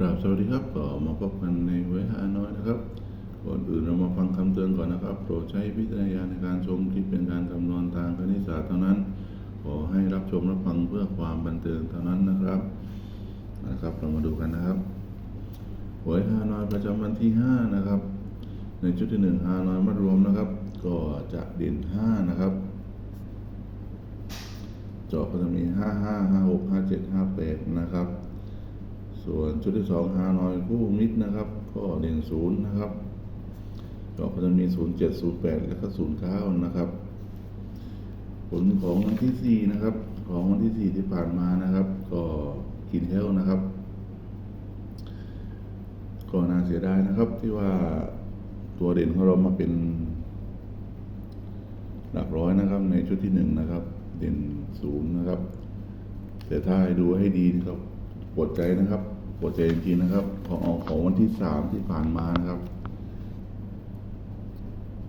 ครับสวัสดีครับก็มาพบกันในเวหาน้อยนะครับก่อนอื่นเรามาฟังคำเตือนก่อนนะครับ โปรดใช้วิจารณญาณในการชมคลิปเป็นการคำนวณทางคณิตศาสตร์เท่านั้น ขอให้รับชมรับฟังเพื่อความบันเทิงเท่านั้นนะครับนะครับ เรามาดูกันนะครับหวยฮานอยประจำวันที่ 5 นะครับ ในชุดที่1ฮานอยมัดรวมนะครับ ก็จะเด่น 5 นะครับเจาะก็จะมี 5 5 5 6 5 7 5 8 นะครับ ส่วนชุดที่สองฮานอยคู่มิดนะครับ ก็เด่นศูนย์นะครับเจาะก็จะมี 0 7 0 8 แล้วก็ 0 9 นะครับ ผลของวันที่ 4 นะครับ ของวันที่ 4 ที่ผ่านมานะครับ ก็กินแถวนะครับ ก็น่าเสียดายนะครับที่ว่าตัวเด่นของเรามาเป็น หลักร้อยนะครับ ในชุดที่หนึ่งนะครับ เด่นศูนย์นะครับ แต่ถ้าให้ดูให้ดีนะครับปวดใจนะครับ ปวดใจจริงๆนะครับ ของออกของวันที่สามที่ผ่านมานะครับ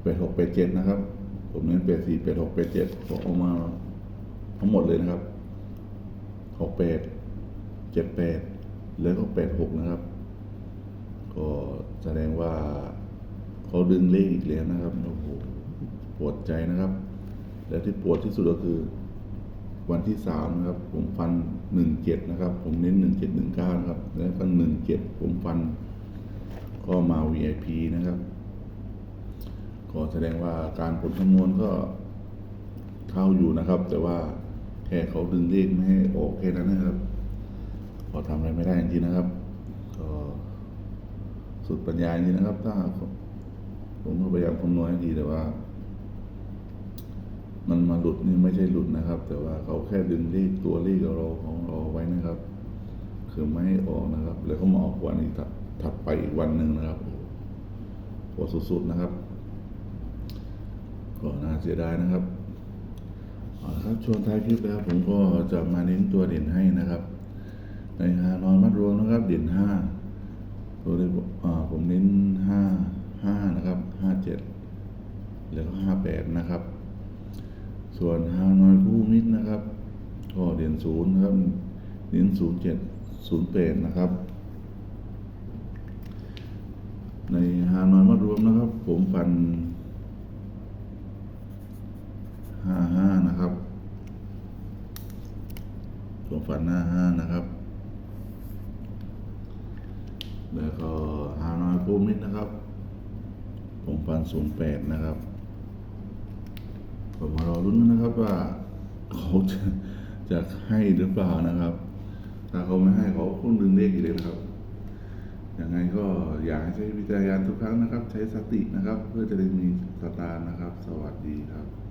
แปดหกแปดเจ็ดนะครับ ผมเน้นแปดสี่แปดหกแปดเจ็ดออกมาทั้งหมดเลยนะครับหกแปดเจ็ดแปดแล้วก็แปดหกนะครับ ก็แสดงว่าเขาดึงเลขอีกแล้วนะครับโอ้โหปวดใจนะครับ และที่ปวดที่สุดก็คือ วันที่สามนะครับ ผมฟันหนึ่งเจ็ดนะครับ ผมเน้นหนึ่งเจ็ดหนึ่งเก้านะครับ แล้วก็หนึ่งเจ็ดผมฟันก็มา VIP นะครับ ก็แสดงว่าการผลคำนวณก็เข้าอยู่นะครับ แต่ว่าแค่เขาดึงเลขไม่ให้ออกแค่นั้นนะครับพอทำอะไรไม่ได้จริงๆนะครับ ก็สุดปัญญาจริงๆนะครับ ถ้าผมก็พยายามคำนวณให้ดีแต่ว่า มันมาหลุดนี่ไม่ใช่หลุดนะครับ แต่ว่าเขาแค่ดึงเลขตัวเลขของเราของเราไว้นะครับ คือไม่ให้ออกนะครับ แล้วก็มาออกวันนี้ถัดไปอีกวันหนึ่งนะครับโหสุดๆนะครับก็น่าเสียดายนะครับครับช่วงท้ายคลิปแล้วผมก็จะมาเน้นตัวเด่นให้นะครับ ในฮานอนมัดรวมนะครับ เด่นห้าตัวเลขอ่ผมเน้นห้าห้านะครับห้าเจ็ดแล้วก็ห้าแปดนะครับ ส่วนฮานอยคู่มิดนะครับ ก็เด่นศูนย์นะครับเด่นศูนย์เจ็ดศูนย์แปดนะครับ ในฮานอยมัดรวมนะครับ ผมฟันห้าห้านะครับผมฟันห้าห้านะครับ แล้วก็ฮานอยคู่มิดนะครับ ผมฟันศูนย์แปดนะครับ ผมมารอรุ้นกันนะครับว่าเขาจะจะให้หรือเปล่านะครับ ถ้าเขาไม่ให้เขาคุ้นดึงเลขอีกเลยนะครับยังไงก็อยากให้ใช้วิจารณญาณทุกครั้งนะครับ ใช้สตินะครับ เพื่อจะได้มีสตาร์นะครับ สวัสดีครับ